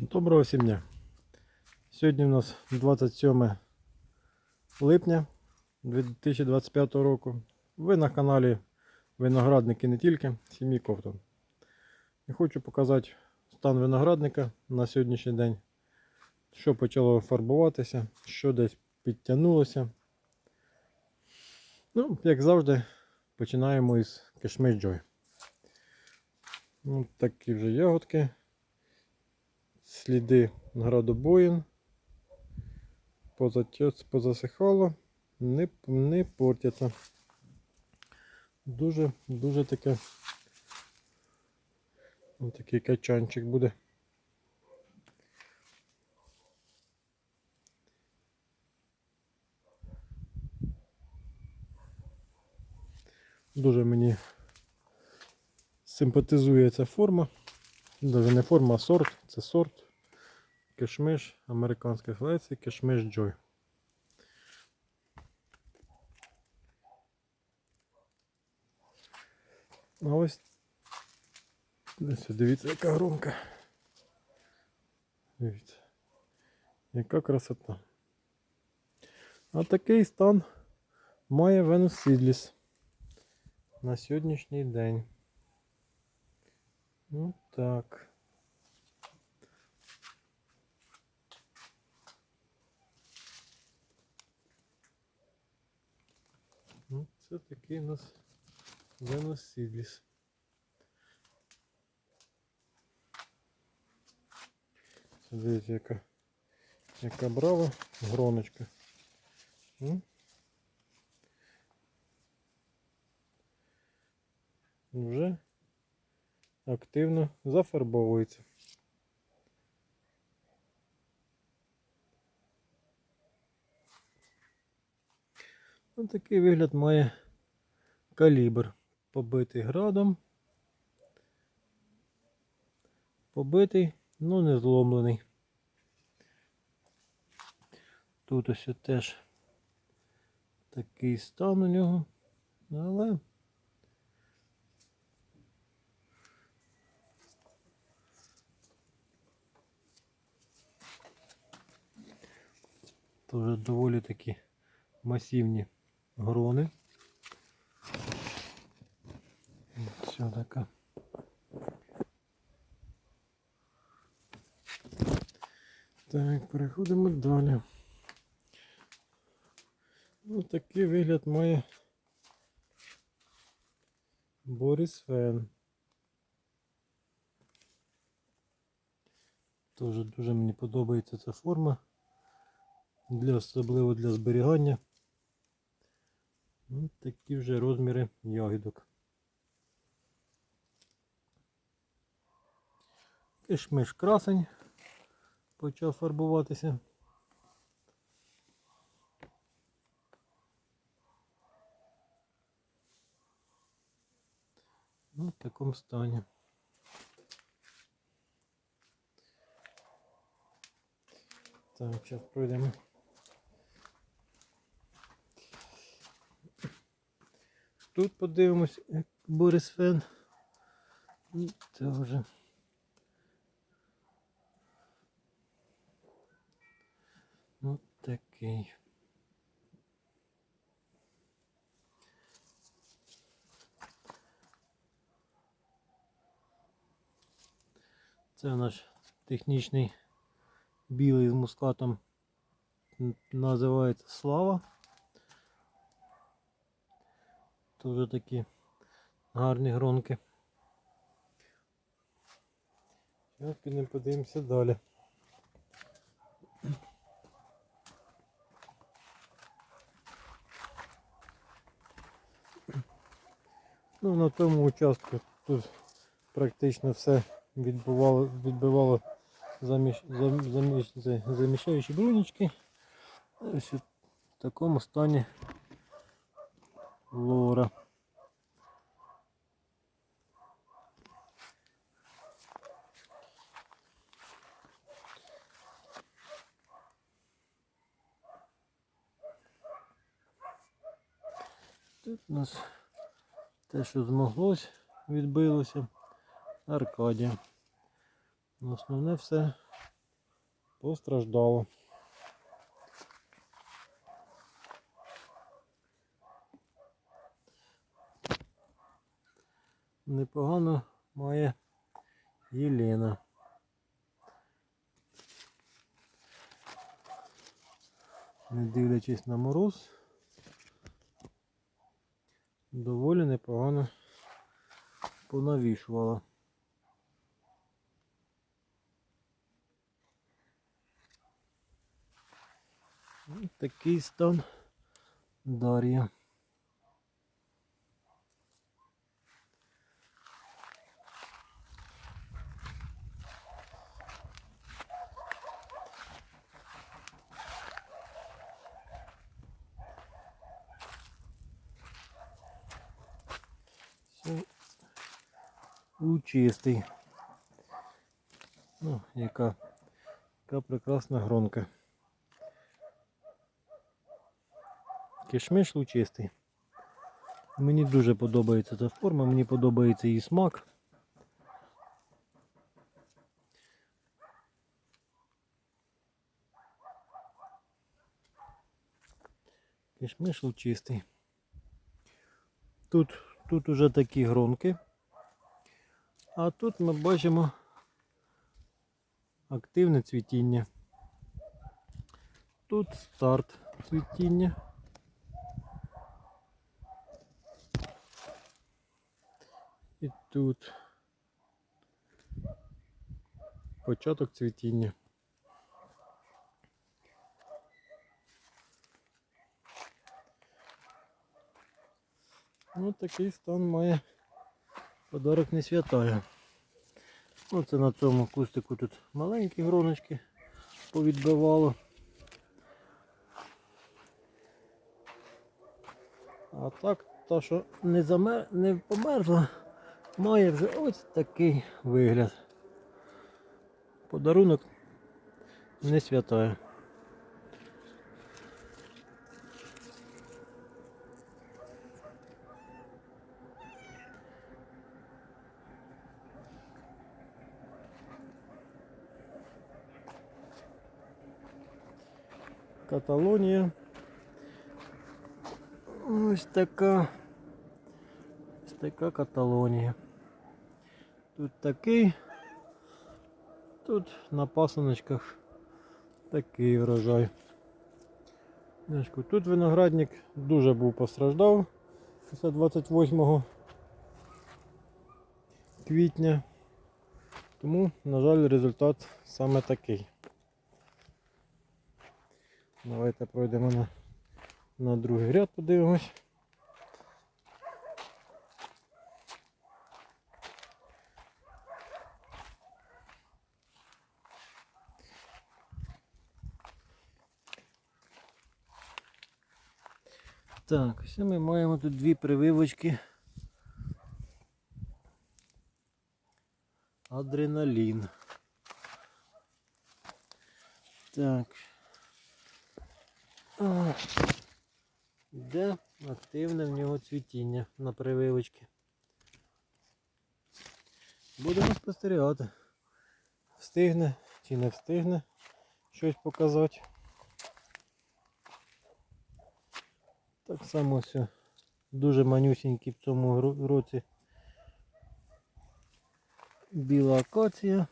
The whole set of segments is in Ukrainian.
Доброго всім дня. Сьогодні у нас 27 липня 2025 року. Ви на каналі Виноградники не тільки сім'ї Ковтон. І хочу показати стан виноградника на сьогоднішній день, що почало фарбуватися, що десь підтягнулося. Ну, як завжди, починаємо із кишмиш Joy. Ну, такі вже ягодки сліди градобоїн, позасихало, не, не портяться. Дуже, дуже таке. Ось такий качанчик буде. Дуже мені симпатизує ця форма. Навіть не форма, а сорт. Це сорт. Кишмиш, американська селекція, кишмиш Joy. А ось дивіться, яка громка. Дивіться. Яка красота. А такий стан має Venus Seedless на сьогоднішній день. Ну так. Ну, це такий у нас виносіліс. Дивіться, яка, яка брава гроночка. Вже активно зафарбовується. Ось такий вигляд має калібр. Побитий градом. Побитий, ну не зломлений. Тут ось теж такий стан у нього, але Тоже доволі такі масивні грони. Все така. Так, переходимо далі. Ну, такий вигляд має Борис Фен. Тоже дуже мені подобається ця форма для особливо для зберігання. Ось такі вже розміри ягідок. Кишмиш красень почав фарбуватися. Ну, в такому стані. Так, зараз пройдемо. Тут подивимось, як Борис Фен. І вже. Ось такий. Це наш технічний білий з мускатом називається Слава. Тоже такі гарні гронки. Зараз підемо подивимося далі. Ну, на тому участку тут практично все відбивало заміш, зам, заміш, заміщаючі бронечки. Ось в такому стані лора. Тут у нас те, що змоглось, відбилося. Аркадія. Ну, Основне все постраждало. Непогано має Єлена. Не дивлячись на мороз, доволі непогано понавішувала. Ось Такий стан Дар'я. Все лучистий. Ну, яка, яка прекрасна гронка. Кишмиш лучистий. Мені дуже подобається ця форма, мені подобається її смак. Кишмиш лучистий. Тут, тут уже такі гронки. А тут ми бачимо активне цвітіння. Тут старт цвітіння. І тут початок цвітіння. Ну, такий стан має подарок не святая. Ну, це на цьому кустику тут маленькі гроночки повідбивало. А так, та, що не, замер... не померзла, має вже ось такий вигляд. Подарунок не святає. Каталонія. Ось така. Ось така Каталонія. Тут такий. Тут на пасаночках такий врожай. Тут виноградник дуже був постраждав після 28 квітня. Тому, на жаль, результат саме такий. Давайте пройдемо на, на другий ряд, подивимось. Так, ось ми маємо тут дві прививочки. Адреналін. Так. А, Йде активне в нього цвітіння на прививочки. Будемо спостерігати. Встигне чи не встигне щось показати. Так само все дуже манюсінький в цьому році біла акація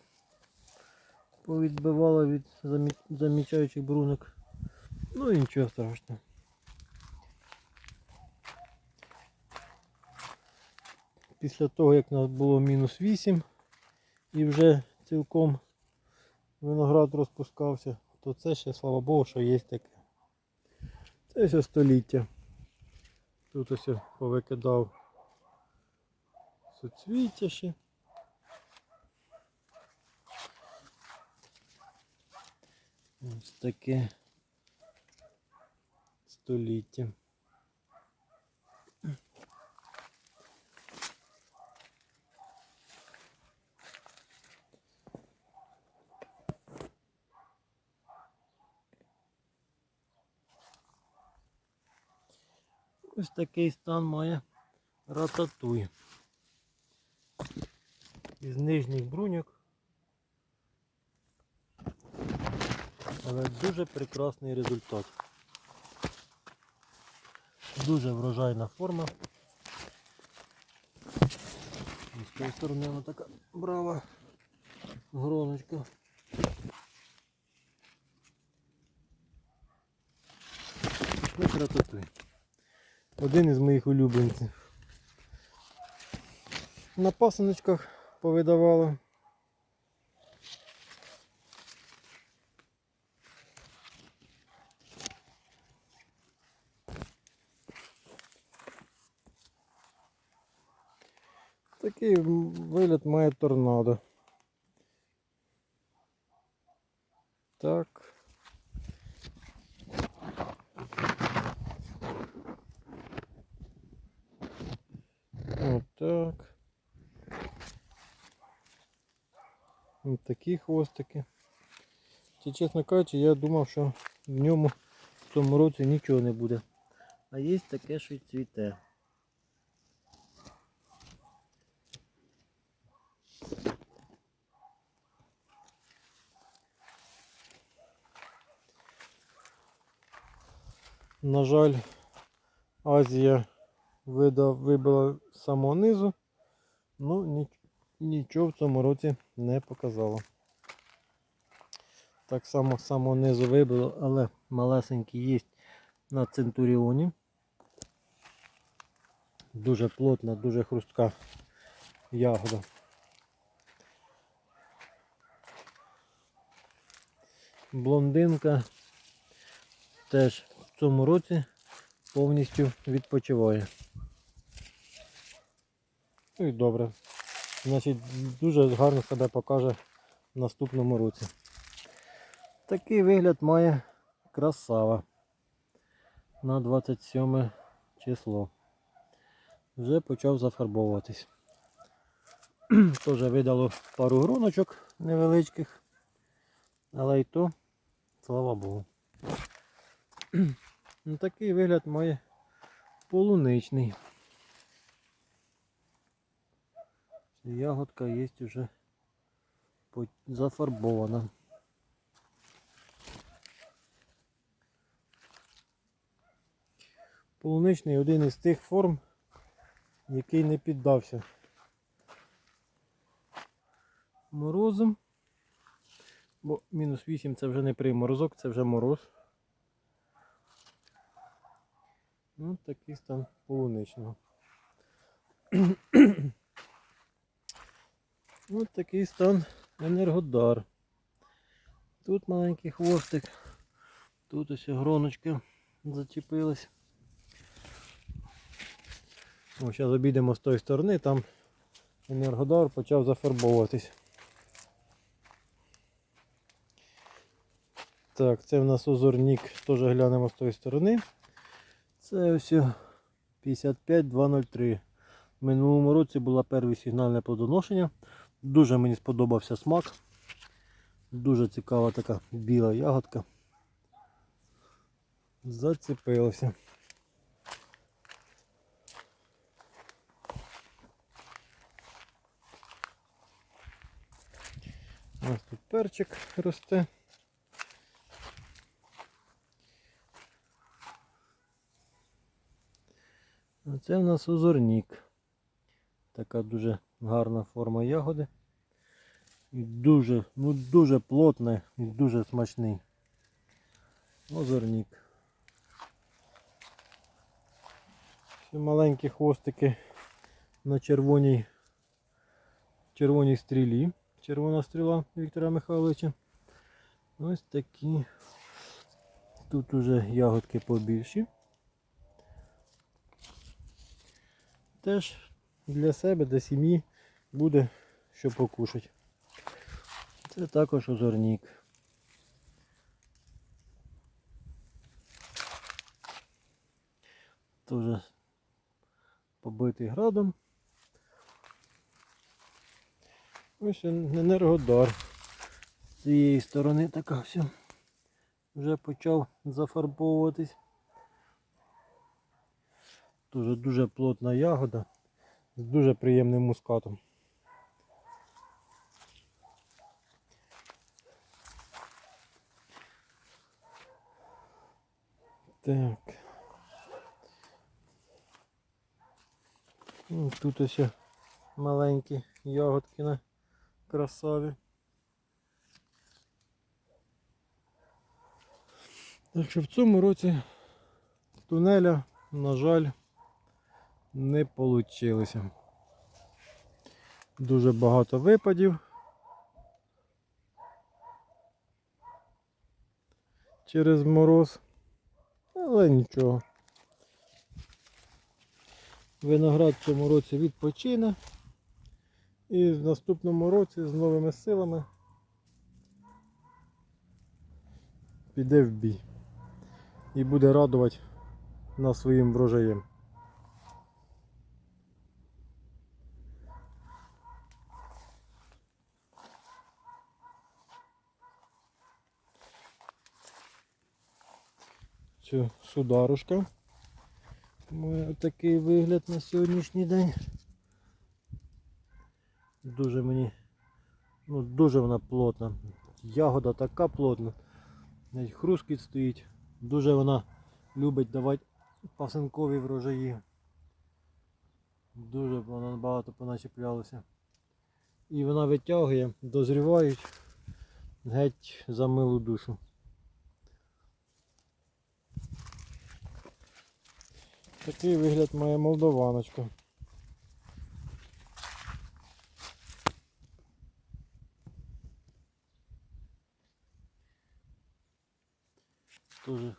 повідбивала від замічаючих брунок. Ну і нічого страшного. Після того, як у нас було мінус 8 і вже цілком виноград розпускався, то це ще, слава Богу, що є таке. Це все століття. Тут ось повикидав суцвіття ще. Ось таке століття. Ось такий стан має рататуй. Із нижніх бруньок Але дуже прекрасний результат. Дуже врожайна форма. З тієї сторони вона така брава гроночка. Ну, красоти. Один із моїх улюбленців. На пасаночках повидавала. Такий вигляд має торнадо. Так. Ось такі хвостики. Чи, чесно кажучи, я думав, що в ньому в цьому році нічого не буде. А є таке, що й цвіте. На жаль, Азія видав, вибила з самого низу, ну нічого в цьому році не показало. Так само з самого низу вибило, але малесенький є на Центуріоні. Дуже плотна, дуже хрустка ягода. Блондинка теж в цьому році повністю відпочиває. Ну і добре. Значить, дуже гарно себе покаже в наступному році. Такий вигляд має красава на 27 число. Вже почав зафарбовуватись. Теж видало пару гроночок невеличких, але й то, слава Богу. Ну, такий вигляд має полуничний. Ягодка є вже зафарбована. Полуничний один із тих форм, який не піддався морозом. Бо мінус 8 це вже не приморозок, це вже мороз. Ну, такий стан полуничного. Ось такий стан енергодар. Тут маленький хвостик, тут ось гроночка зачепилась. О, зараз обійдемо з тої сторони, там енергодар почав зафарбовуватись. Так, це в нас озорник, теж глянемо з тої сторони. Це ось 55203. В минулому році було перше сигнальне плодоношення. Дуже мені сподобався смак. Дуже цікава така біла ягодка. Зацепилося. У нас тут перчик росте. Це в нас озорник. Така дуже гарна форма ягоди. І дуже, ну дуже плотний і дуже смачний. Озорник. Ще маленькі хвостики на червоній червоній стрілі. Червона стріла Віктора Михайловича. Ось такі. Тут уже ягодки побільші. Теж для себе, для сім'ї буде що покушати. Це також озорник. Теж побитий градом. Ось енергодар. З цієї сторони така все. Вже почав зафарбовуватись. Дуже дуже плотна ягода з дуже приємним мускатом. Так. Ну, Тут ось маленькі ягодки на красаві. Так що в цьому році тунеля, на жаль, не вийшло. Дуже багато випадів. Через мороз. Але нічого. Виноград в цьому році відпочине. І в наступному році з новими силами піде в бій. І буде радувати нас своїм врожаєм. Цю сударушка. Має такий вигляд на сьогоднішній день. Дуже мені, ну дуже вона плотна. Ягода така плотна. Навіть хрускіт стоїть. Дуже вона любить давати пасинкові врожаї. Дуже вона багато поначеплялося. І вона витягує, дозрівають геть за милу душу. Такий вигляд має молдованочка. Тоже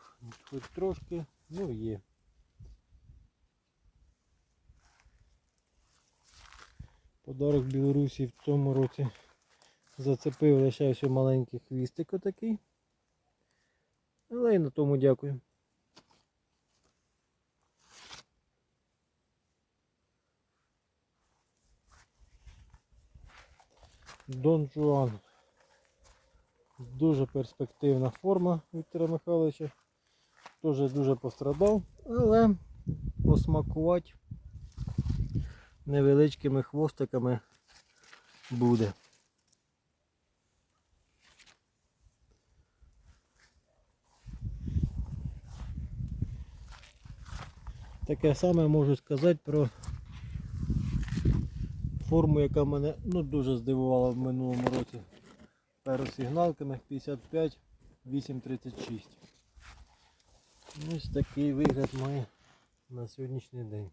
хоч трошки, ну є. Подарок Білорусі в цьому році зацепив лише маленький хвістик отакий. Але і на тому дякую. Дон Жуан. Дуже перспективна форма Віктора Михайловича. Теж дуже пострадав, але посмакувати невеличкими хвостиками буде. Таке саме можу сказати про форму, яка мене ну, дуже здивувала в минулому році. Перосигналками 55 836. Ось такий вигляд має на сьогоднішній день.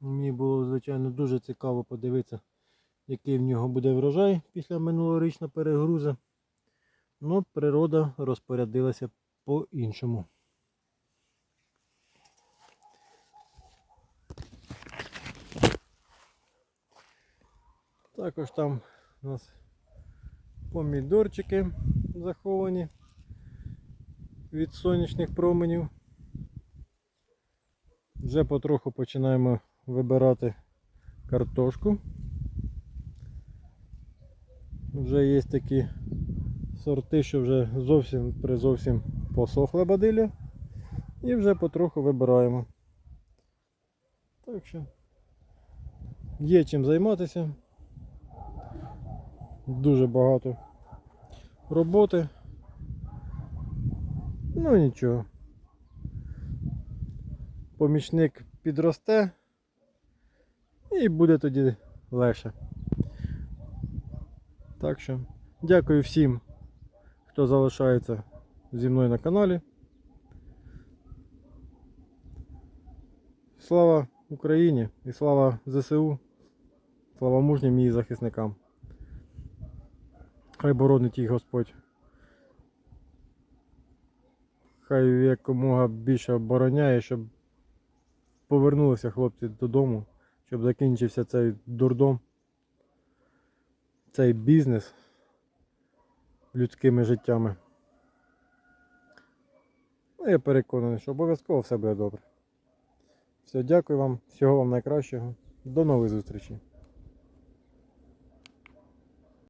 Мені було, звичайно, дуже цікаво подивитися, який в нього буде врожай після минулорічного перегрузу. Ну, природа розпорядилася по-іншому. Також там у нас помідорчики заховані від сонячних променів. Вже потроху починаємо вибирати картошку. Вже є такі сорти, що вже зовсім при зовсім посохла бадилля. І вже потроху вибираємо. Так що є чим займатися. Дуже багато роботи. Ну нічого. Помічник підросте і буде тоді легше. Так що, дякую всім, хто залишається зі мною на каналі. Слава Україні і слава ЗСУ, слава мужнім її захисникам. Хай боронить їх Господь. Хай якомога більше обороняє, щоб повернулися хлопці додому, щоб закінчився цей дурдом, цей бізнес людськими життями. Ну, я переконаний, що обов'язково все буде добре. Все, дякую вам, всього вам найкращого. До нових зустрічей.